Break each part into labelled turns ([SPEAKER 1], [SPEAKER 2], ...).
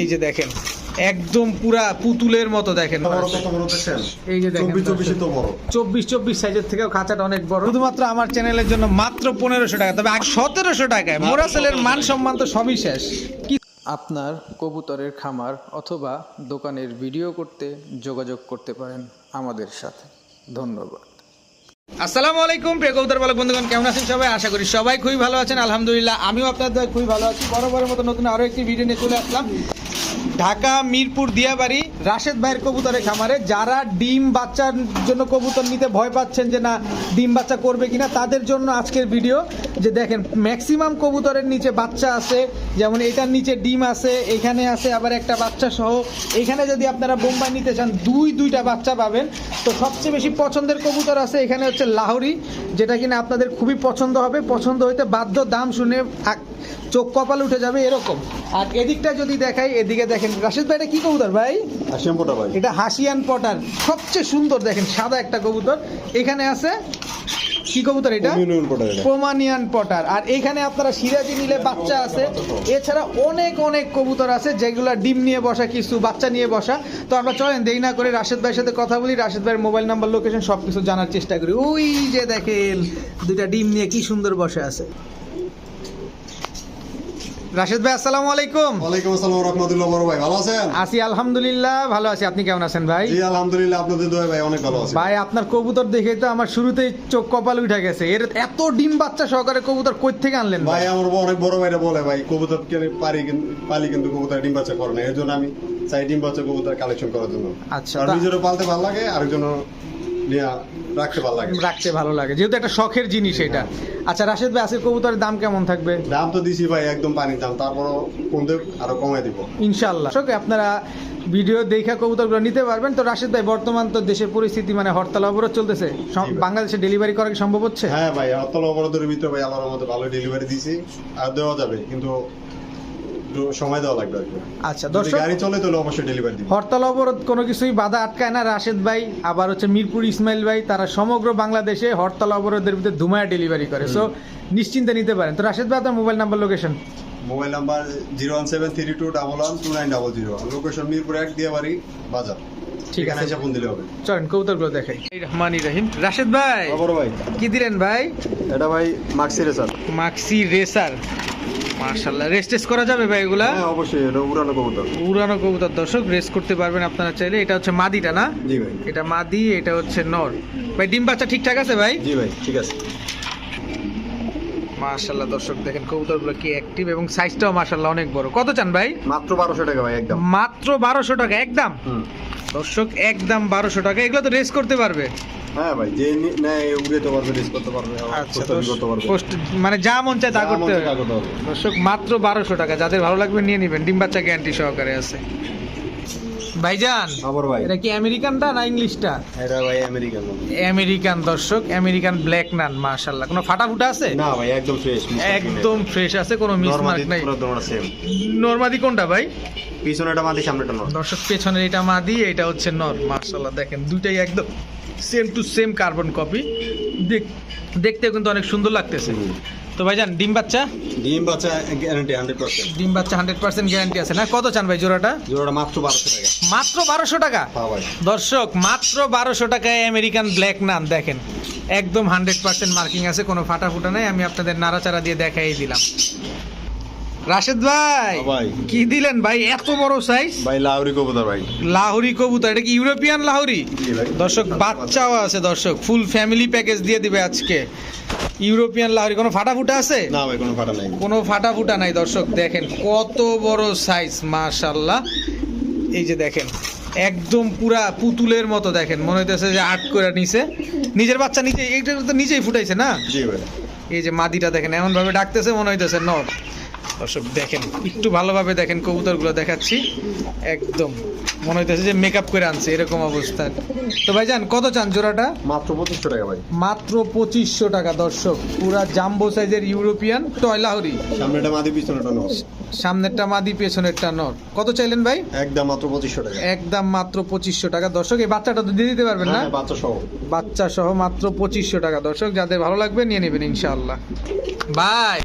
[SPEAKER 1] এই যে দেখেন একদম পুরা পুতুলের মতো দেখেন।
[SPEAKER 2] বড় কত বড় দেখছেন
[SPEAKER 1] এই যে দেখেন
[SPEAKER 2] চব্বিশ চব্বিশে বড়
[SPEAKER 1] সাইজের থেকেও খাঁচাটা অনেক বড়। শুধুমাত্র আমার চ্যানেলের জন্য মাত্র পনেরোশো টাকা তবে সতেরোশো টাকায়। মোরাসেলের মান সম্মান তো সবই শেষ। আপনার কবুতরের খামার অথবা দোকানের ভিডিও করতে যোগাযোগ করতে পারেন আমাদের সাথে। ধন্যবাদ। আসসালামু আলাইকুম প্রিয় কবুতর বালক বন্ধুগণ কেমন আছেন সবাই? আশা করি সবাই খুবই ভালো আছেন। আলহামদুলিল্লাহ আমিও আপনাদের খুবই ভালো আছি। বরাবরের মতো নতুন আরও একটি ভিডিও নিয়ে চলে আসলাম। ঢাকা, মিরপুর, দিয়াবাড়ি, রাশেদ ভাইয়ের কবুতরের খামারে যারা ডিম বাচ্চার জন্য কবুতর নিতে ভয় পাচ্ছেন যে না ডিম বাচ্চা করবে কিনা, তাদের জন্য আজকের ভিডিও যে দেখেন ম্যাক্সিমাম কবুতরের নিচে বাচ্চা আছে, যেমন এটার নিচে ডিম আছে, এখানে আছে, আবার একটা বাচ্চা সহ। এখানে যদি আপনারা বোম্বাই নিতে চান, দুই, দুইটা বাচ্চা পাবেন। তো সবচেয়ে বেশি পছন্দের কবুতর আছে এখানে হচ্ছে লাহরি, যেটা কিনা আপনাদের খুবই পছন্দ হবে। পছন্দ হইতে বাধ্য, দাম শুনে চোখ কপাল উঠে যাবে এরকম। আর এদিকটা যদি দেখাই এদিকে দেখেন রাশেদ ভাই এটা কি কবুতর ভাই? এটা হাসিয়ান পটার। সবচেয়ে সুন্দর দেখেন সাদা একটা কবুতর। এখানে আছে কি কবুতর এটা? প্রোমানিয়ান পটার আর এখানে আপনারা সিরাজি নিলে বাচ্চা আছে। এছাড়া অনেক অনেক কবুতর আছে যেগুলো ডিম নিয়ে বসা কিছু বাচ্চা নিয়ে বসা। তো আমরা চলেন দেরি না করে রাশেদ ভাইয়ের সাথে কথা বলি। রাশেদ ভাইয়ের মোবাইল নাম্বার লোকেশন সব কিছু জানার চেষ্টা করি। ওই যে দেখেন দুইটা ডিম নিয়ে কি সুন্দর বসে আছে। রাশেদ ভাই আসসালামু আলাইকুম।
[SPEAKER 2] ওয়ালাইকুম আসসালাম রহমতুল্লাহ বড় ভাই ভালো আছেন?
[SPEAKER 1] আছি আলহামদুলিল্লাহ ভালো আছি। আপনি কেমন আছেন ভাই?
[SPEAKER 2] জি আলহামদুলিল্লাহ আপনাদের দোয়া ভাই অনেক ভালো আছে।
[SPEAKER 1] ভাই আপনার কবুতর দেখে তো আমার শুরুতেই চোখ কপাল উঠে গেছে। এর এত ডিম বাচ্চা সহকারে কবুতর কই থেকে আনলেন
[SPEAKER 2] ভাই? আমার অনেক বড় ভাইরা বলে ভাই কবুতর কে পারি কিন্তু পালি কিন্তু কবুতর ডিম বাচ্চা করে না। এর জন্য আমি চাই ডিম বাচ্চা কবুতর কালেকশন করার জন্য।
[SPEAKER 1] আচ্ছা,
[SPEAKER 2] আর নিজেরও পালতে ভালো লাগে আরেকজন নিয়ে রাখতে ভালো লাগে।
[SPEAKER 1] রাখতে ভালো লাগে যেহেতু একটা শখের জিনিস এটা। আচ্ছা রাশেদ ভাই আজকের কবুতরের দাম কেমন থাকবে?
[SPEAKER 2] দাম তো দিছি ভাই একদম পানির দাম তারপরও কমতে আরও কমাই দিব।
[SPEAKER 1] ইনশাল্লাহ দর্শক, আপনারা ভিডিও দেখা কবুতরগুলো নিতে পারবেন। তো রাশেদ ভাই বর্তমান তো দেশের পরিস্থিতি মানে হরতাল অবরোধ চলতেছে। সম-
[SPEAKER 2] জি ভাই।
[SPEAKER 1] বাংলাদেশে ডেলিভারি করা কি সম্ভব হচ্ছে?
[SPEAKER 2] হ্যাঁ ভাই অতল অবরোধের ভিতরে ভাই আল্লাহর মধ্যে ভালো ডেলিভারি দিছি। আর দেওয়া যাবে কিন্তু সময় দেওয়া লাগবে
[SPEAKER 1] আচ্ছা দর্শক
[SPEAKER 2] গাড়ি চলে তাহলে অবশ্যই ডেলিভারি দিব।
[SPEAKER 1] হরতাল অবরোধ কোনো কিছুই বাধা আটকায় না। রাশেদ ভাই আবার হচ্ছে মিরপুর ইসমাইল ভাই তারা সমগ্র বাংলাদেশে হরতাল অবরোধের ভিতরে ধুমায়া ডেলিভারি করে। সো নিশ্চিন্তে নিতে পারেন। তো রাশেদ ভাই আপনার mobile number location
[SPEAKER 2] mobile number zero one seven three two double one two nine double zero location Mirpur এক দিয়ে বাড়ি বাজার।
[SPEAKER 1] ঠিক আছে।
[SPEAKER 2] ফোন দিলে হবে।
[SPEAKER 1] চলেন কবুতরগুলো দেখাই। রহমান রহিম। রাশেদ ভাই
[SPEAKER 2] বড় ভাই।
[SPEAKER 1] কি দিলেন ভাই?
[SPEAKER 2] এটা ভাই মাক্সিরে স্যার
[SPEAKER 1] মাক্সি রেসার। মার্শাল্লাহ রেস টেস করা যাবে ভাই এগুলা?
[SPEAKER 2] হ্যাঁ অবশ্যই এটা উড়ানো কবুতর।
[SPEAKER 1] উড়ানো কবুতর দর্শক রেস করতে পারবেন আপনারা চাইলে। এটা হচ্ছে মাদিটা না?
[SPEAKER 2] জি ভাই।
[SPEAKER 1] এটা মাদি এটা হচ্ছে নর। ভাই ডিম বাচ্চা ঠিকঠাক আছে ভাই?
[SPEAKER 2] জি ভাই ঠিক আছে।
[SPEAKER 1] মার্শাল্লাহ দর্শক দেখেন কবুতরগুলো কি অ্যাক্টিভ এবং সাইজটাও মার্শাল্লাহ অনেক বড়। কত চান ভাই?
[SPEAKER 2] মাত্র বারোশো টাকা ভাই একদম।
[SPEAKER 1] মাত্র বারোশো টাকা একদম? দর্শক একদম বারোশো টাকা। এগুলো তো রেস করতে পারবে।
[SPEAKER 2] হ্যাঁ ভাই যে নেয় উড়াতে পারবে রেস করতে পারবে
[SPEAKER 1] আচ্ছা মানে যা মন চায় তা করতে হবে। দর্শক মাত্র বারোশো টাকা। যাদের ভালো লাগবে নিয়ে নিবেন। ডিম বাচ্চা গ্যারান্টি সহকারে আছে। ভাইজান
[SPEAKER 2] ভাই।
[SPEAKER 1] এটা কি আমেরিকানটা না ইংলিশটা?
[SPEAKER 2] এটা ভাই আমেরিকান।
[SPEAKER 1] আমেরিকান দর্শক আমেরিকান ব্ল্যাক নান মাশাল্লাহ কোনো ফাটা ফুটা আছে?
[SPEAKER 2] না ভাই একদম ফ্রেশ
[SPEAKER 1] একদম ফ্রেশ আছে কোনো মিসমার্ক নাই। নরমাদি কোনটা ভাই?
[SPEAKER 2] পিছনে এটা মাটি সামনেটা নয়
[SPEAKER 1] দর্শক পেছনের এটা মাদি এটা হচ্ছে নর মাশাল্লাহ দেখেন দুইটাই একদম same to same carbon copy দেখতেও কিন্তু অনেক সুন্দর লাগতেছে। তো ভাইজান ডিম বাচ্চা?
[SPEAKER 2] ডিম বাচ্চা গ্যারান্টি হান্ড্রেড পার্সেন্ট
[SPEAKER 1] ডিম বাচ্চা হান্ড্রেড পার্সেন্ট গ্যারান্টি আছে না? কত চান ভাই জোড়াটা?
[SPEAKER 2] জোড়াটা মাত্র বারোশো টাকা।
[SPEAKER 1] মাত্র বারোশো টাকা?
[SPEAKER 2] হ্যাঁ ভাই।
[SPEAKER 1] দর্শক মাত্র বারোশো টাকায় আমেরিকান ব্ল্যাক নান দেখেন। একদম হান্ড্রেড পার্সেন্ট মার্কিং আছে কোনো ফাটা ফুটা নাই আমি আপনাদের নাড়াচাড়া দিয়ে দেখাই দিলাম। রাশেদ ভাই
[SPEAKER 2] হ্যাঁ ভাই।
[SPEAKER 1] কি দিলেন ভাই? এত বড় সাইজ
[SPEAKER 2] ভাই লাউরি কবুতর ভাই।
[SPEAKER 1] লাহোরি কবুতর এটা কি ইউরোপিয়ান লাহোরি? দর্শক বাচ্চাও আছে দর্শক ফুল ফ্যামিলি প্যাকেজ দিয়ে দিবে আজকে। ইউরোপিয়ান লাহোরি কোনো ফাটা ফুটা আছে?
[SPEAKER 2] না ভাই কোনো ফাটা নাই।
[SPEAKER 1] কোনো ফাটা ফুটা নাই দর্শক দেখেন কত বড় সাইজ মাশাল্লাহ এই যে দেখেন একদম পুরা পুতুলের মতো দেখেন মনে হইতেছে যে আর্ট করে নিছে। নিজের বাচ্চা নিজে এইটা তো নিজেই ফুটাইছে না?
[SPEAKER 2] জি ভাই।
[SPEAKER 1] এই যে মাদিটা দেখেন এমন ভাবে ডাকতেছে মনে হইতেছে নর। দর্শক দেখেন একটু ভালোভাবে দেখেন কবুতরগুলো দেখাচ্ছি। একদম। মনে হইতেছে যে মেকআপ করে আনছে এরকম অবস্থা। তো ভাই যান কত চান জোড়াটা?
[SPEAKER 2] মাত্র পঁচিশশো টাকা ভাই।
[SPEAKER 1] মাত্র পঁচিশশো টাকা দর্শক। পুরা জাম্বো সাইজের ইউরোপিয়ান টয়লাহরি
[SPEAKER 2] সামনেটা মাদি পিছনেটা নস
[SPEAKER 1] সামনেরটা মাদি পেছনেরটা নর কত চাইলেন ভাই?
[SPEAKER 2] একদম মাত্র পঁচিশশো টাকা।
[SPEAKER 1] একদম মাত্র পঁচিশশো টাকা। দর্শক এই বাচ্চাটা তো দিয়ে দিতে পারবেন না?
[SPEAKER 2] হ্যাঁ, বাচ্চা সহ
[SPEAKER 1] বাচ্চা সহ মাত্র পঁচিশশো টাকা। দর্শক যাদের ভালো লাগবে নিয়ে নেবেন ইনশাআল্লাহ। ভাই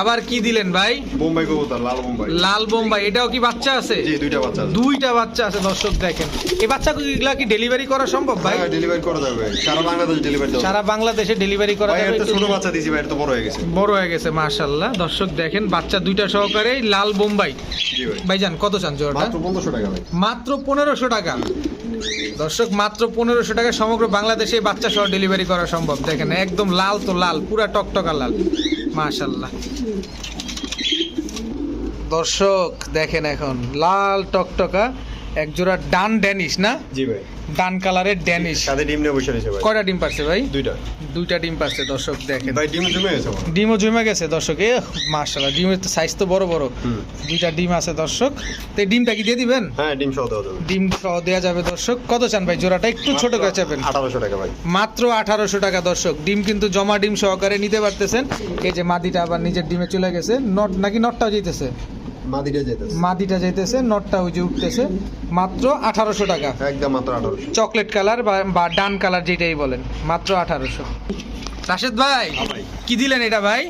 [SPEAKER 1] আবার কি দিলেন ভাই?
[SPEAKER 2] বোম্বাই কবুতর লাল বোম্বাই।
[SPEAKER 1] লাল বোম্বাই এটাও কি বাচ্চা আছে?
[SPEAKER 2] দুইটা বাচ্চা
[SPEAKER 1] দুইটা বাচ্চা আছে দর্শক দেখেন। এই বাচ্চাগুলা কি ডেলিভারি করা সম্ভব ভাই?
[SPEAKER 2] ডেলিভারি করা যাবে। সারা বাংলাদেশ ডেলিভারি
[SPEAKER 1] সারা বাংলাদেশে ডেলিভারি করা যাবে।
[SPEAKER 2] এটা ছোট বাচ্চা দিছি ভাই এটা তো বড় হয়ে গেছে।
[SPEAKER 1] বড় হয়ে গেছে মাশাল্লাহ দর্শক দেখেন বাচ্চা দুইটা সহকারে লাল বোম্বাই। ভাইজান কত চান জোড়াটা?
[SPEAKER 2] মাত্র পনেরোশো টাকা ভাই।
[SPEAKER 1] মাত্র পনেরোশো টাকা। দর্শক মাত্র পনেরোশো টাকা সমগ্র বাংলাদেশে বাচ্চা সহ ডেলিভারি করা সম্ভব। দেখেন একদম লাল তো লাল পুরা টকটকা লাল। মাশাল্লাহ দর্শক দেখেন এখন লাল টকটকা। এক জোড়া ডান ড্যানিশ না?
[SPEAKER 2] জি ভাই।
[SPEAKER 1] ডান কালারের ড্যানিশ।
[SPEAKER 2] সাথে ডিম নিয়ে বসে রয়েছে ভাই।
[SPEAKER 1] কয়টা ডিম পারছে ভাই?
[SPEAKER 2] দুইটা।
[SPEAKER 1] দুইটা ডিম পারছে দর্শক দেখেন।
[SPEAKER 2] ভাই ডিম জমে গেছে
[SPEAKER 1] ডিমও জমে গেছে দর্শক এ মাশাল্লাহ ডিমের তো সাইজ তো বড় বড়। দুইটা ডিম আছে দর্শক। তো ডিমটা কি দিয়ে দিবেন?
[SPEAKER 2] হ্যাঁ ডিম সহ দেওয়া যাবে।
[SPEAKER 1] ডিম সহ দেওয়া যাবে দর্শক। কত চান ভাই জোড়াটা? একটু ছোট করে চাপেন।
[SPEAKER 2] আঠারোশো টাকা ভাই।
[SPEAKER 1] মাত্র আঠারোশো টাকা দর্শক। ডিম কিন্তু জমা ডিম সহকারে নিতে পারতেছেন। এই যে মাদিটা আবার নিজের ডিমে চলে গেছে। নট নাকি নটটাও যেতেছে
[SPEAKER 2] মাদিটা যেতেছে
[SPEAKER 1] মাদিটা যেতেছে নটটা ওই যে উঠতেছে। মাত্র আঠারোশো টাকা।
[SPEAKER 2] একদম মাত্র আঠারোশো।
[SPEAKER 1] চকলেট কালার বা বা ডান কালার যেটাই বলেন মাত্র আঠারোশো। রাশেদ ভাই
[SPEAKER 2] হ্যাঁ ভাই।
[SPEAKER 1] কি দিলেন এটা ভাই?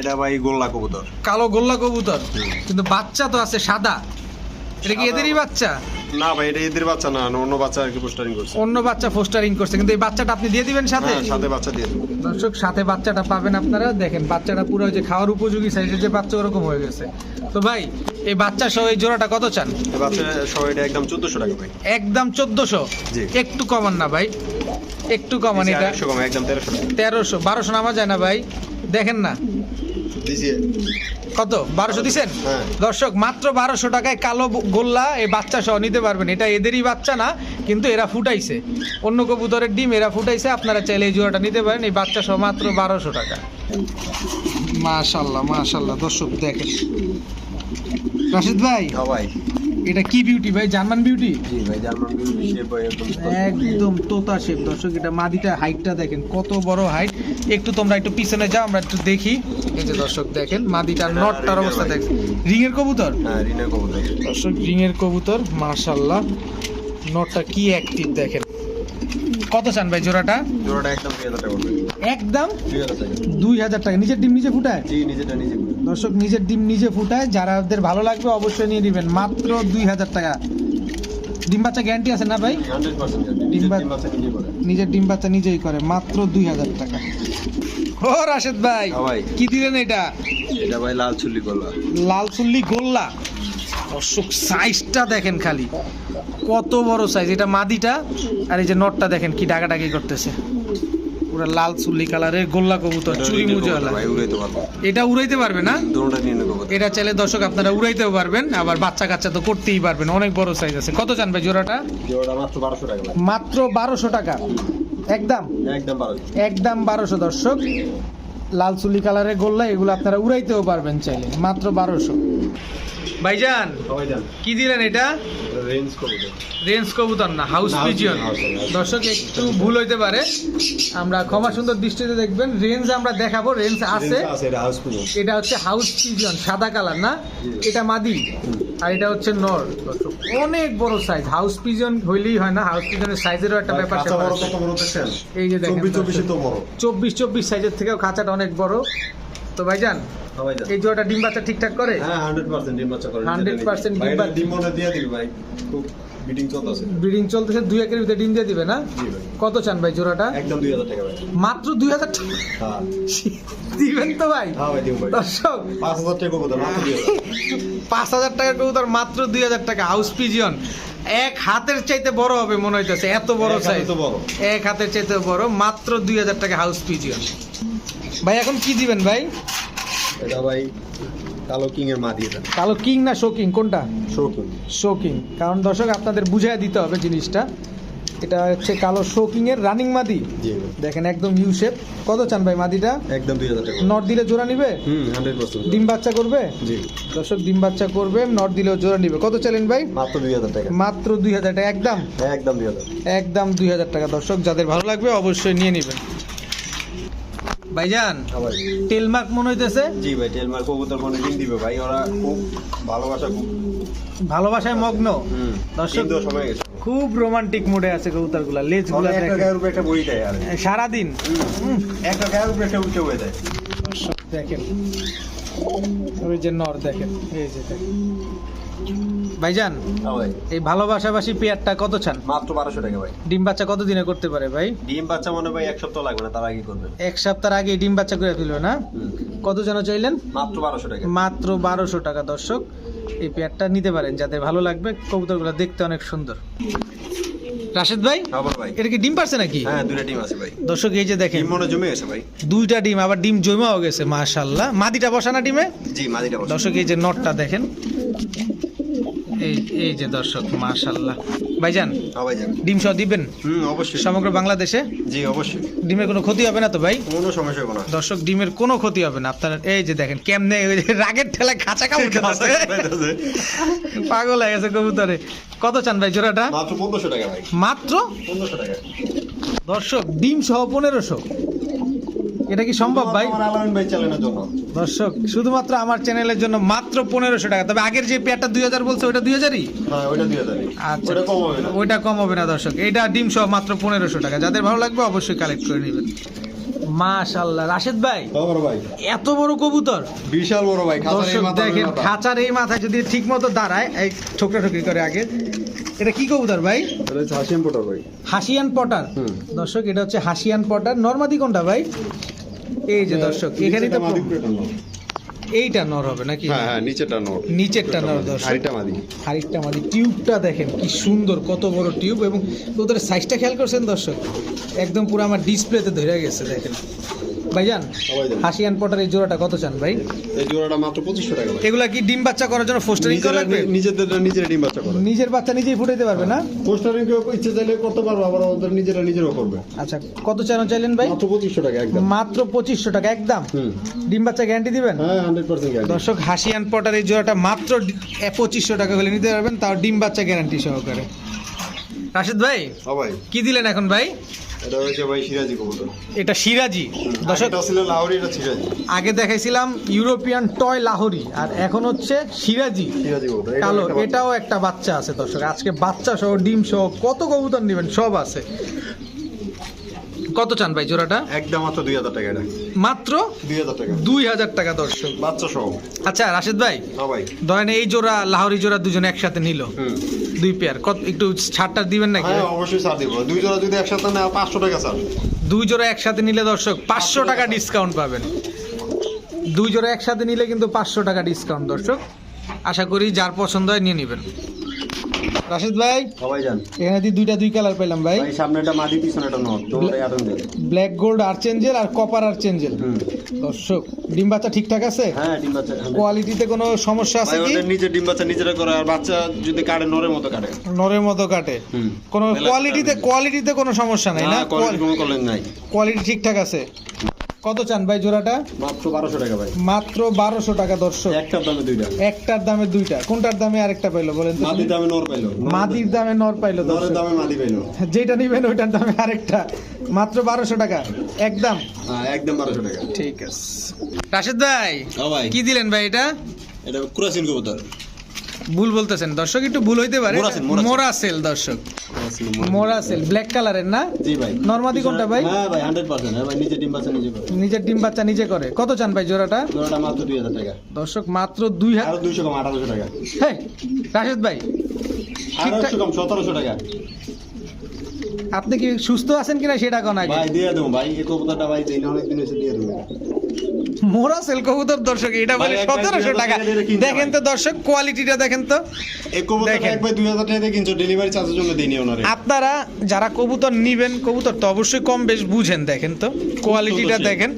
[SPEAKER 2] এটা ভাই গোল্লা কবুতর।
[SPEAKER 1] কালো গোল্লা কবুতর। কিন্তু বাচ্চা তো আছে সাদা। এটা কি এদেরই বাচ্চা?
[SPEAKER 2] না ভাই এটা এদের বাচ্চা না অন্য বাচ্চা আর কি পোস্টারিং করছে।
[SPEAKER 1] অন্য বাচ্চা ফোস্টারিং করছে কিন্তু এই বাচ্চাটা আপনি দিয়ে দিবেন সাথে?
[SPEAKER 2] হ্যাঁ সাথে বাচ্চা দিয়ে দেবো।
[SPEAKER 1] দর্শক সাথে বাচ্চাটা পাবেন আপনারা। দেখেন বাচ্চাটা পুরো ওই যে খাওয়ার উপযোগী সাইজের যে বাচ্চা ওরকম হয়ে গেছে। তো ভাই এই বাচ্চা সহ এই জোড়াটা কত চান?
[SPEAKER 2] এই বাচ্চা সহ এটা একদম চোদ্দশো টাকা ভাই।
[SPEAKER 1] একদম চোদ্দশো?
[SPEAKER 2] জি।
[SPEAKER 1] একটু কমান না ভাই। একটু কমান এটা।
[SPEAKER 2] একশো কম একদম তেরোশো। টাকা
[SPEAKER 1] তেরোশো বারোশো নামা যায় না ভাই। দেখেন না। কত? বারোশো দিছেন?
[SPEAKER 2] হ্যাঁ।
[SPEAKER 1] দর্শক মাত্র বারোশো টাকায় কালো গোল্লা এই বাচ্চা সহ নিতে পারবেন। এটা এদেরই বাচ্চা না কিন্তু এরা ফুটাইছে। অন্য কবুতরের ডিম এরা ফুটাইছে আপনারা চাইলে এই জোড়াটা নিতে পারেন। এই বাচ্চা সহ মাত্র বারোশো টাকা। মাশাল্লাহ মাশাল্লাহ। দর্শক দেখেন। রাশিদ ভাই
[SPEAKER 2] হ্যাঁ ভাই।
[SPEAKER 1] এটা কি বিউটি ভাই? জার্মান বিউটি
[SPEAKER 2] জি ভাই জার্মান বিউটি একদম
[SPEAKER 1] একদম তোতা শেপ দর্শক এটা মাদিটা হাইটটা দেখেন কত বড় হাইট একটু তোমরা একটু পিছনে যাও আমরা একটু দেখি। এই যে দর্শক দেখেন মাদিটার নটটার অবস্থা দেখেন। রিং কবুতর?
[SPEAKER 2] হ্যাঁ রিনা কবুতর।
[SPEAKER 1] দর্শক রিং এর কবুতর মাশাআল্লাহ। নটটা কি অ্যাক্টিভ দেখেন? কত চান ভাই জোড়াটা?
[SPEAKER 2] জোড়াটা একদম দুই হাজার টাকা পড়বে
[SPEAKER 1] একদম?
[SPEAKER 2] দুই হাজার টাকা।
[SPEAKER 1] নিজের ডিম নিজে ফুটায়?
[SPEAKER 2] জি নিজেটা নিজে
[SPEAKER 1] দর্শক নিজের ডিম নিজে ফুটায়। যারাদের ভালো লাগবে অবশ্যই নিয়ে নেবেন। মাত্র দুই হাজার টাকা। ডিম বাচ্চা গ্যারান্টি আছে না ভাই?
[SPEAKER 2] ডিম বাচ্চা
[SPEAKER 1] নিজের ডিম বাচ্চা নিজেই করে। মাত্র দুই হাজার টাকা। ও রাশেদ ভাই
[SPEAKER 2] হ্যাঁ ভাই।
[SPEAKER 1] কি দিলেন এটা?
[SPEAKER 2] এটা ভাই লাল চুল্লি গলা
[SPEAKER 1] লাল চুল্লি গোল্লা। দর্শক সাইজটা দেখেন খালি। কত বড় সাইজ এটা মাদিটা আর এই যে নটটা দেখেন কি ডাকাডাকি করতেছে। পুরো লাল চুল্লি কালারের গোল্লা কবুতর চুরি মুজওয়ালা এটা উড়াইতে পারবে না? এটা চাইলে দর্শক আপনারা উড়াইতেও পারবেন আবার বাচ্চা কাচ্চা তো করতেই পারবেন অনেক বড় সাইজ আছে। কত চান ভাই জোড়াটা?
[SPEAKER 2] মাত্র বারোশো টাকা
[SPEAKER 1] একদম?
[SPEAKER 2] একদম বারোশো।
[SPEAKER 1] একদম বারোশো দর্শক। লাল চুলি কালারের গোল্লা এগুলো আপনারা উড়াইতেও পারবেন চাইলে। মাত্র বারোশো। ভাইজান কি দিলেন এটা?
[SPEAKER 2] রেঞ্জ কবুতর।
[SPEAKER 1] না হাউস পিজিয়ন. দর্শক একটু ভুল হইতে পারে। আমরা ক্ষমা সুন্দর দৃষ্টিতে দেখবেন। রেঞ্জ আমরা দেখাবো রেঞ্জ আছে।
[SPEAKER 2] এটা
[SPEAKER 1] হচ্ছে হাউস পিজিয়ন সাদা কালার না? এটা মাদি আর এটা হচ্ছে নর। অনেক বড় সাইজ হাউস পিজন হইলেই হয় না হাউস পিজনের সাইজেরও একটা ব্যাপার এই যে দেখেন
[SPEAKER 2] চব্বিশ চব্বিশে
[SPEAKER 1] সাইজের থেকেও খাঁচাটা অনেক বড়। তো ভাইজান এই জোড়াটা ডিম বাচ্চা ঠিকঠাক করে?
[SPEAKER 2] হ্যাঁ হান্ড্রেড পার্সেন্ট ডিম বাচ্চা করে
[SPEAKER 1] 100% ডিম বাচ্চা-
[SPEAKER 2] ডিম দিয়ে দিবি ভাই খুব বিডিং চলতেছে।
[SPEAKER 1] ব্রিডিং চলতেছে দুই একের ভিতরে ডিম দিয়ে দিবে না?
[SPEAKER 2] জি ভাই।
[SPEAKER 1] কত চান ভাই জোড়াটা?
[SPEAKER 2] একদম দুই হাজার টাকা ভাই।
[SPEAKER 1] মাত্র দুই হাজার টাকা?
[SPEAKER 2] হ্যাঁ।
[SPEAKER 1] দিবেন তো ভাই।
[SPEAKER 2] হ্যাঁ ভাই দিম ভাই।
[SPEAKER 1] দর্শক।
[SPEAKER 2] পাঁচ হাজার টাকা কবুতর মাত্র দুই হাজার
[SPEAKER 1] পাঁচ হাজার টাকার কবুতর মাত্র দুই হাজার টাকা। হাউস পিজিয়ন এক হাতের চাইতে বড় হবে মনে হইতেছে এত বড় সাইজ
[SPEAKER 2] বড়।
[SPEAKER 1] এক হাতের চাইতে বড় মাত্র দুই হাজার টাকা হাউস পিজিয়ন ভাই এখন কি দিবেন ভাই?
[SPEAKER 2] এটা ভাই কালো কিং এর মা দিয়ে দেন।
[SPEAKER 1] কালো কিং না শো কিং কোনটা?
[SPEAKER 2] শৌখিন
[SPEAKER 1] শো কিং কারণ দর্শক আপনাদের বুঝাই দিতে হবে জিনিসটা। এটা হচ্ছে কালো শোকিং এর রানিং মাদি। দেখেন একদম ইউ শেপ কত চান ভাই মাদিটা?
[SPEAKER 2] একদম দুই হাজার টাকা।
[SPEAKER 1] নট দিলে জোড়া নিবে?
[SPEAKER 2] হুম হান্ড্রেড পার্সেন্ট
[SPEAKER 1] ডিম বাচ্চা করবে?
[SPEAKER 2] জি।
[SPEAKER 1] দর্শক ডিম বাচ্চা করবে নট দিলেও জোড়া নিবে। কত চাইলেন ভাই?
[SPEAKER 2] মাত্র দুই হাজার টাকা।
[SPEAKER 1] মাত্র দুই হাজার টাকা একদম?
[SPEAKER 2] একদম দুই হাজার।
[SPEAKER 1] একদম দুই হাজার টাকা। দর্শক যাদের ভালো লাগবে অবশ্যই নিয়ে নেবেন। ভাইজান টেলমার্ক মনে হইতেছে?
[SPEAKER 2] জি ভাই টেলমার কবুতর মনে ডিম দিবে। ভাই ওরা খুব ভালোবাসা খুব
[SPEAKER 1] ভালোবাসায় মগ্ন? দর্শক
[SPEAKER 2] সময় গেছে।
[SPEAKER 1] খুব রোমান্টিক মুডে আছে
[SPEAKER 2] একটা বই দেয় আর।
[SPEAKER 1] সারাদিন?
[SPEAKER 2] একটা গায়ের উপরে একটা উঠে হয়ে দেয়
[SPEAKER 1] দর্শক দেখেন। ওই যে নর দেখেন এই যে দেখেন। ভাইজান
[SPEAKER 2] হ্যাঁ
[SPEAKER 1] এই ভালোবাসাবাসী পেয়ারটা কত চান?
[SPEAKER 2] মাত্র বারোশো টাকা ভাই।
[SPEAKER 1] ডিম বাচ্চা কত দিনে করতে পারে ভাই?
[SPEAKER 2] ডিম বাচ্চা মনে ভাই এক সপ্তাহ লাগবে না তার আগে করবে।
[SPEAKER 1] এক সপ্তাহ আগে ডিম বাচ্চা করে ফেলবে না? কত যেন চাইলেন?
[SPEAKER 2] মাত্র বারোশো টাকা।
[SPEAKER 1] মাত্র বারোশো টাকা দর্শক। এই পেয়ারটা নিতে পারেন যাদের ভালো লাগবে কবুতরগুলো দেখতে অনেক সুন্দর। রাশেদ ভাই
[SPEAKER 2] ভাই।
[SPEAKER 1] এটা কি ডিম পারছে নাকি?
[SPEAKER 2] হ্যাঁ ডিম আছে ভাই।
[SPEAKER 1] দর্শক এই যে দেখেন
[SPEAKER 2] ডিম মনে জমে গেছে ভাই।
[SPEAKER 1] দুইটা ডিম আবার ডিম জমাও গেছে মাশাল্লাহ মাদিটা বসানা ডিমে?
[SPEAKER 2] জি মাদিটা
[SPEAKER 1] দর্শক এই যে নটটা দেখেন। এই এই যে দর্শক মাশাল্লাহ ভাইজান
[SPEAKER 2] হ্যাঁ ভাই যান
[SPEAKER 1] ডিম সহ দিবেন?
[SPEAKER 2] হুম অবশ্যই।
[SPEAKER 1] সমগ্র বাংলাদেশে?
[SPEAKER 2] জি অবশ্যই।
[SPEAKER 1] ডিমের কোনো ক্ষতি হবে না তো ভাই?
[SPEAKER 2] কোনো সমস্যা হবে না।
[SPEAKER 1] দর্শক ডিমের কোনো ক্ষতি হবে না। আপনার এই যে দেখেন কেমনে ওই যে রাগের ঠেলায় খাঁচা কামড় খেতেছে। পাগল হয়ে গেছে কবুতরে। কত চান ভাই জোড়াটা?
[SPEAKER 2] মাত্র পনেরোশো টাকা ভাই।
[SPEAKER 1] মাত্র?
[SPEAKER 2] পনেরোশো টাকা।
[SPEAKER 1] দর্শক ডিম সহ পনেরোশো। এটা কি সম্ভব ভাই? দর্শক শুধুমাত্র আমার চ্যানেলের জন্য মাত্র পনেরোশো টাকা। তবে আগের যে পেয়ারটা দুই হাজার বলছে ওইটা দুই হাজারই? আচ্ছা ওইটা কম হবে না। দর্শক। এটা ডিম সহ মাত্র পনেরোশো টাকা। যাদের ভালো লাগবে অবশ্যই কালেক্ট করে নেবেন। মাশাল্লাহ রাশেদ ভাই এত বড় কবুতর।
[SPEAKER 2] বিশাল বড় ভাই।
[SPEAKER 1] দর্শক দেখেন খাঁচার এই মাথায় যদি ঠিক মতো দাঁড়ায় এই ঠোকরা ঠুকরি করে আগে। এটা কি কবুতর ভাই?
[SPEAKER 2] হাসিম পোটার ভাই।
[SPEAKER 1] Hessian pouter. দর্শক এটা হচ্ছে হাসিয়ান পটার। নর্মাদি কোনটা ভাই? এই যে দর্শক এখানে তো। এইটা নর হবে নাকি?
[SPEAKER 2] হ্যাঁ হ্যাঁ নিচেরটা নর।
[SPEAKER 1] নিচেরটা নর দর্শক।
[SPEAKER 2] হাড়িটা মাদি।
[SPEAKER 1] আরেকটা মাদি টিউবটা দেখেন কি সুন্দর কত বড় টিউব এবং ওদের সাইজটা খেয়াল করছেন দর্শক? একদম পুরো আমার ডিসপ্লেতে ধরে গেছে দেখেন। ভাইজান। হাসিয়ান পটার এই জোড়াটা কত চান ভাই?
[SPEAKER 2] এই জোড়াটা মাত্র পঁচিশশো টাকা ভাই।
[SPEAKER 1] এগুলা কি ডিম বাচ্চা করার জন্য ফোস্টারিং করা লাগবে?
[SPEAKER 2] নিজেদের নিজের ডিম বাচ্চা করে।
[SPEAKER 1] নিজের বাচ্চা নিজেই ফুটাইতে পারবে না?
[SPEAKER 2] পোস্টারিং কেউ ইচ্ছে চাইলে করতে পারব আবার ওদের নিজেরা নিজেরও করবে।
[SPEAKER 1] আচ্ছা কত চান চাইলেন ভাই?
[SPEAKER 2] মাত্র পঁচিশশো টাকা একদম।
[SPEAKER 1] মাত্র পঁচিশশো টাকা একদম? ডিম বাচ্চা গ্যারান্টি দিবেন?
[SPEAKER 2] হ্যাঁ হান্ড্রেড পার্সেন্ট
[SPEAKER 1] দর্শক হাসিয়ান পটার এই জোড়াটা মাত্র পঁচিশশো টাকা হলে নিতে পারবেন তাও ডিম বাচ্চা গ্যারান্টি সহকারে। রাশেদ ভাই
[SPEAKER 2] ভাই
[SPEAKER 1] কি দিলেন এখন ভাই?
[SPEAKER 2] এটা হয়েছে ভাই সিরাজি কবুতর।
[SPEAKER 1] এটা সিরাজি। দর্শক
[SPEAKER 2] ছিল লাহোরি এটা সিরাজি।
[SPEAKER 1] আগে দেখাইছিলাম ইউরোপিয়ান টয় লাহোরি আর এখন হচ্ছে সিরাজি।
[SPEAKER 2] সিরাজি কবুতর
[SPEAKER 1] কালো। এটাও একটা বাচ্চা আছে দর্শক। আজকে বাচ্চা সহ ডিম সহ কত কবুতর নেবেন? সব আছে। কত চান ভাই জোড়াটা?
[SPEAKER 2] একদম মাত্র দুই হাজার টাকা এটা।
[SPEAKER 1] মাত্র
[SPEAKER 2] দুই হাজার টাকা।
[SPEAKER 1] দুই হাজার টাকা দর্শক।
[SPEAKER 2] বাচ্চা সহ।
[SPEAKER 1] আচ্ছা রাশেদ ভাই
[SPEAKER 2] হ্যাঁ ভাই।
[SPEAKER 1] ধরেন এই জোড়া লাহোরি জোড়া দুজন একসাথে নিল। দুই পেয়ার কত একটু ছাড়টা দিবেন নাকি?
[SPEAKER 2] হ্যাঁ অবশ্যই ছাড় দিব। দুই জোড়া যদি একসাথে নেয় পাঁচশো টাকা ছাড়।
[SPEAKER 1] দুই জোড়া একসাথে নিলে দর্শক পাঁচশো টাকা ডিসকাউন্ট পাবেন। দুই জোড়া একসাথে নিলে কিন্তু পাঁচশো টাকা ডিসকাউন্ট দর্শক। আশা করি যার পছন্দ হয় নিয়ে নেবেন। রাশিদ ভাই
[SPEAKER 2] সবাই জান।
[SPEAKER 1] এখানে দিয়ে দুইটা দুই কালার পেলাম ভাই।
[SPEAKER 2] ভাই সামনেটা মাদি পিছনেটা নর
[SPEAKER 1] ব্ল্যাক গোল্ড আর চেঞ্জেল আর কপার আর চেঞ্জেল দর্শক ডিম বাচ্চা ঠিকঠাক আছে?
[SPEAKER 2] হ্যাঁ ডিম বাচ্চা
[SPEAKER 1] কোয়ালিটিতে কোনো সমস্যা আছে কি?
[SPEAKER 2] ওদের নিজের ডিম বাচ্চা নিজেরা করে আর বাচ্চা যদি কাটে নরের মতো কাটে।
[SPEAKER 1] নরের মতো কাটে। কোনো কোয়ালিটিতে কোয়ালিটিতে কোনো সমস্যা নাই না?
[SPEAKER 2] কোয়ালিটি কোনো নাই।
[SPEAKER 1] কোয়ালিটি ঠিকঠাক আছে? কত চান ভাই জোড়াটা?
[SPEAKER 2] মাত্র বারোশো টাকা ভাই।
[SPEAKER 1] মাত্র বারোশো টাকা দর্শক।
[SPEAKER 2] একটার দামে দুইটা।
[SPEAKER 1] একটার দামে দুইটা। কোনটার দামে আরেকটা পাইলো বলেন
[SPEAKER 2] মাদির দামে নর পাইলো।
[SPEAKER 1] মাদির দামে নর পাইলো
[SPEAKER 2] নরের দামে মাদি পাইলো।
[SPEAKER 1] যেটা নিবেন ওইটার দামে আরেকটা। মাত্র বারোশো টাকা। একদম?
[SPEAKER 2] হ্যাঁ একদম বারোশো টাকা।
[SPEAKER 1] ঠিক আছে। রাশেদ ভাই
[SPEAKER 2] ভাই।
[SPEAKER 1] কি দিলেন ভাই এটা?
[SPEAKER 2] এটা কুরাসিন কবুতর।
[SPEAKER 1] ভুল বলতেছেন। দর্শক একটু ভুল হইতে পারে।
[SPEAKER 2] মোরাসেল,
[SPEAKER 1] দর্শক। মোরাসেল ব্ল্যাক কালারের না?
[SPEAKER 2] জি ভাই।
[SPEAKER 1] নরমাদি কোনটা ভাই?
[SPEAKER 2] হ্যাঁ ভাই হান্ড্রেড পার্সেন্ট হ্যাঁ ভাই নিজে ডিম বাচ্চা নিজে করে।
[SPEAKER 1] নিজের ডিম বাচ্চা নিজে করে। কত চান ভাই জোড়াটা?
[SPEAKER 2] জোড়াটা মাত্র দুই হাজার টাকা।
[SPEAKER 1] দর্শক মাত্র দুই
[SPEAKER 2] আরও
[SPEAKER 1] হাজার
[SPEAKER 2] দুইশো কম আঠারোশো টাকা।
[SPEAKER 1] হ্যাঁ রাশেদ ভাই।
[SPEAKER 2] আঠারোশো কম সতেরোশো টাকা।
[SPEAKER 1] আপনি কি সুস্থ আছেন কিনা সেটা কোন আগে?
[SPEAKER 2] ভাই দিয়ে দেবো ভাই। এই কবুতরটা ভাই দিলে অনেক দিন হয়েছে দিয়ে দেবো।
[SPEAKER 1] মোরা সেল কবুতর দর্শক এটা বলে সতেরোশো টাকা। দেখেন তো দর্শক কোয়ালিটিটা দেখেন তো।
[SPEAKER 2] ডেলিভারি চার্জের জন্য দিইনি ওনারে।
[SPEAKER 1] আপনারা যারা কবুতর নিবেন কবুতর তো অবশ্যই কম বেশ বুঝেন দেখেন তো। কোয়ালিটিটা দেখেন।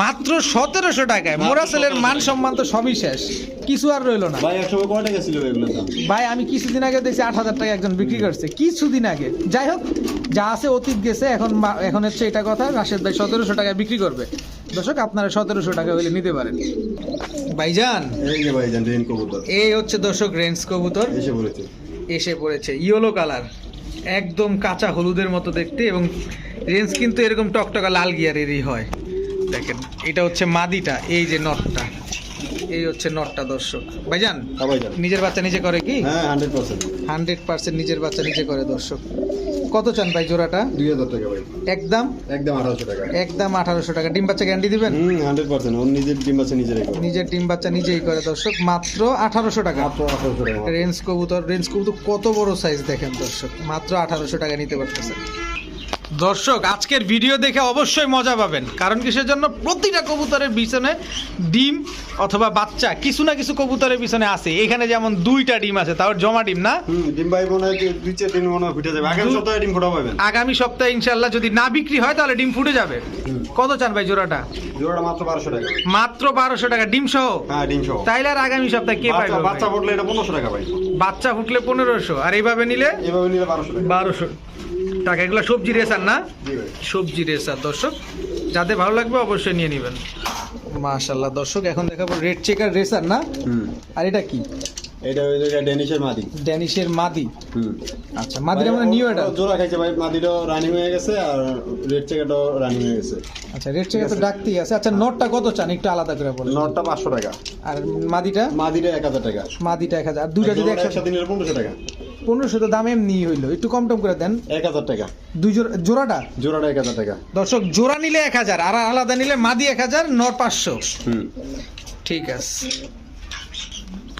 [SPEAKER 1] মাত্র সতেরোশো টাকায়। মোরাসেলের মান সম্মান তো সবই শেষ। কিছু আর রইল না।
[SPEAKER 2] ভাই একশো কয় টাকা ছিল এগুলোর
[SPEAKER 1] ভাই আমি কিছুদিন আগে দেখছি আট হাজার টাকা একজন বিক্রি করছে। কিছুদিন আগে। যাই হোক যা আছে অতীত গেছে এখন এখন হচ্ছে এটা কথা রাশেদ ভাই সতেরোশো টাকায় বিক্রি করবে। দর্শক আপনারা সতেরোশো টাকা হইলে নিতে পারেন। ভাইজান
[SPEAKER 2] এই যে ভাইজান রেন কবুতর।
[SPEAKER 1] এই হচ্ছে দর্শক রেঞ্জ কবুতর।
[SPEAKER 2] এসে পড়েছে।
[SPEAKER 1] এসে পড়েছে। ইয়েলো কালার একদম কাঁচা হলুদের মতো দেখতে এবং রেঞ্জ কিন্তু এরকম টকটকা লাল গিয়ারেরই হয়। দেখেন এটা হচ্ছে মাদিটা এই যে নটটা এই হচ্ছে নটটা দর্শক। ভাইজান
[SPEAKER 2] হ্যাঁ ভাই জান
[SPEAKER 1] নিজের বাচ্চা নিজে করে কি?
[SPEAKER 2] হ্যাঁ হান্ড্রেড পার্সেন্ট
[SPEAKER 1] নিজের বাচ্চা নিজে করে দর্শক। কত চান ভাই জোড়াটা?
[SPEAKER 2] দুই হাজার টাকা ভাই।
[SPEAKER 1] একদম?
[SPEAKER 2] একদম আঠারোশো টাকা।
[SPEAKER 1] একদম আঠারোশো টাকা। ডিম বাচ্চা গ্যারান্টি দিবেন?
[SPEAKER 2] হান্ড্রেড পার্সেন্ট ওর নিজের ডিম আছে নিজের
[SPEAKER 1] নিজের ডিম বাচ্চা নিজেই করে দর্শক। মাত্র আঠারোশো টাকা।
[SPEAKER 2] মাত্র আঠারোশো টাকা।
[SPEAKER 1] রেঞ্জ কবুতর রেঞ্জ কবুতর কত বড় সাইজ দেখেন দর্শক। মাত্র আঠারোশো টাকা নিতে পারতেছেন। দর্শক আজকের ভিডিও দেখে অবশ্যই মজা পাবেন। কারণ কিসের জন্য প্রতিটা কবুতরের পিছনে ডিম অথবা বাচ্চা কিছু না কিছু কবুতরের পিছনে আছে। এখানে যেমন দুইটা ডিম আছে তাও জমা ডিম না?
[SPEAKER 2] ডিম ভাই মনে হয় দুই চার দিন মনে ফুটে যাবে। আগামী সপ্তাহে ডিম ফোটা পাবেন।
[SPEAKER 1] আগামী সপ্তাহে ইনশাল্লাহ যদি না বিক্রি হয় তাহলে ডিম ফুটে যাবে। কত চান ভাই জোড়াটা?
[SPEAKER 2] জোড়াটা মাত্র বারোশো টাকা।
[SPEAKER 1] মাত্র বারোশো টাকা ডিম সহ?
[SPEAKER 2] হ্যাঁ ডিম সহ।
[SPEAKER 1] তাইলে আর আগামী সপ্তাহে কে পাইবে
[SPEAKER 2] বাচ্চা- ফুটলে এটা পনেরোশো টাকা ভাই।
[SPEAKER 1] বাচ্চা ফুটলে পনেরোশো। আর এইভাবে নিলে?
[SPEAKER 2] এভাবে নিলে বারোশো টাকা।
[SPEAKER 1] বারোশো। টাকা এগুলো সবজি রেসার না? সবজি রেসার। দর্শক যাদের ভালো লাগবে অবশ্যই নিয়ে নেবেন। মাশাল্লাহ দর্শক এখন দেখাবো রেড চেকার রেসার না? আর এটা কি?
[SPEAKER 2] এটা ওই মাদি।
[SPEAKER 1] ড্যানিশের মাদি?
[SPEAKER 2] হুম।
[SPEAKER 1] আচ্ছা মাদিটা মানে নিউ এটা?
[SPEAKER 2] জোড়া খাইছে ভাই রানিং হয়ে গেছে আর রেড রানিং হয়ে গেছে।
[SPEAKER 1] আচ্ছা রেড তো ডাকতেই আছে। আচ্ছা নটটা কত চান? একটু আলাদা করে
[SPEAKER 2] নটটা টাকা।
[SPEAKER 1] আর মাদিটা?
[SPEAKER 2] মাদিটা এক হাজার টাকা।
[SPEAKER 1] মাদিটা এক হাজার। আর দুইটা যদি একসাথে
[SPEAKER 2] একসাথে নিলে পনেরোশো টাকা।
[SPEAKER 1] পনেরোশো তো দাম এমনি হইল। একটু কম টম করে দেন।
[SPEAKER 2] এক হাজার টাকা।
[SPEAKER 1] দুই জোড়া জোড়াটা?
[SPEAKER 2] জোড়াটা এক হাজার টাকা।
[SPEAKER 1] দর্শক জোড়া নিলে এক হাজার আর আলাদা নিলে মাদি এক হাজার নর পাঁচশো। ঠিক আছে।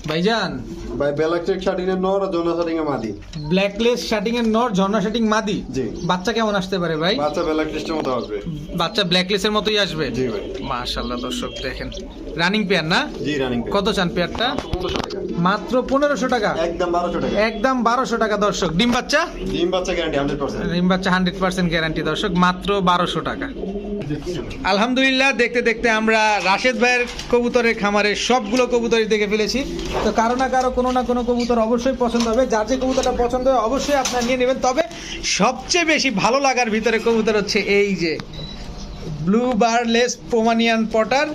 [SPEAKER 1] ভাইজান?
[SPEAKER 2] ভাই বেলাকট্রিক শার্টিং এর নর জোনা শার্টিং এর মাদি।
[SPEAKER 1] ব্ল্যাকলেস শার্টিং এর নর ঝর্ণা শার্টিং মাদি?
[SPEAKER 2] জি।
[SPEAKER 1] বাচ্চা কেমন আসতে পারে ভাই?
[SPEAKER 2] বাচ্চা বেলাকট্রিস্টের মতো আসবে।
[SPEAKER 1] বাচ্চা ব্ল্যাকলেসের মতোই আসবে?
[SPEAKER 2] জি ভাই।
[SPEAKER 1] মাশাল্লাহ দর্শক দেখেন। রানিং পেয়ার না?
[SPEAKER 2] জি রানিং
[SPEAKER 1] কত চান পেয়ারটা
[SPEAKER 2] পনেরোশো টাকা।
[SPEAKER 1] মাত্র পনেরোশো টাকা।
[SPEAKER 2] একদম বারোশো টাকা।
[SPEAKER 1] একদম বারোশো টাকা দর্শক। ডিম বাচ্চা?
[SPEAKER 2] ডিম বাচ্চা গ্যারান্টি হান্ড্রেড পার্সেন্ট
[SPEAKER 1] ডিম বাচ্চা হান্ড্রেড পার্সেন্ট গ্যারান্টি দর্শক মাত্র বারোশো টাকা। আলহামদুলিল্লাহ দেখতে দেখতে আমরা রাশেদ ভাইয়ের কবুতরের খামারের সবগুলো কবুতরই দেখে ফেলেছি। তো কারও না কারও কোনো না কোনো কবুতর অবশ্যই পছন্দ হবে। যার যে কবুতরটা পছন্দ হবে অবশ্যই আপনার নিয়ে নেবেন। তবে সবচেয়ে বেশি ভালো লাগার ভিতরে কবুতর হচ্ছে এই যে ব্লু বারলেস পোমানিয়ান পটার।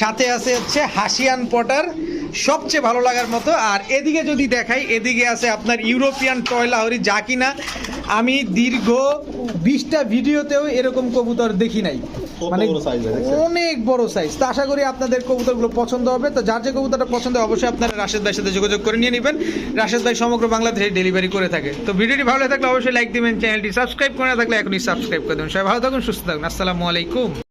[SPEAKER 1] সাথে আছে হচ্ছে হাসিয়ান পটার। সবচেয়ে ভালো লাগার মতো। আর এদিকে যদি দেখাই এদিকে আছে আপনার ইউরোপিয়ান টয়লাহরি যা কিনা আমি দীর্ঘ বিশটা ভিডিওতেও এরকম কবুতর দেখি নাই। মানে? অনেক বড় সাইজ তো আশা করি আপনাদের কবুতরগুলো পছন্দ হবে। তো যার যে কবুতরটা পছন্দ অবশ্যই আপনারা রাশেদ ভাইয়ের সাথে যোগাযোগ করে নিয়ে নেবেন। রাশেদ ভাই সমগ্র বাংলাদেশে ডেলিভারি করে থাকে। তো ভিডিওটি ভালো লাগলে অবশ্যই লাইক দিবেন চ্যানেলটি সাবস্ক্রাইব করে না থাকলে এখনই সাবস্ক্রাইব করে দেবেন। সবাই ভালো থাকুন সুস্থ থাকুন। আসসালামু আলাইকুম।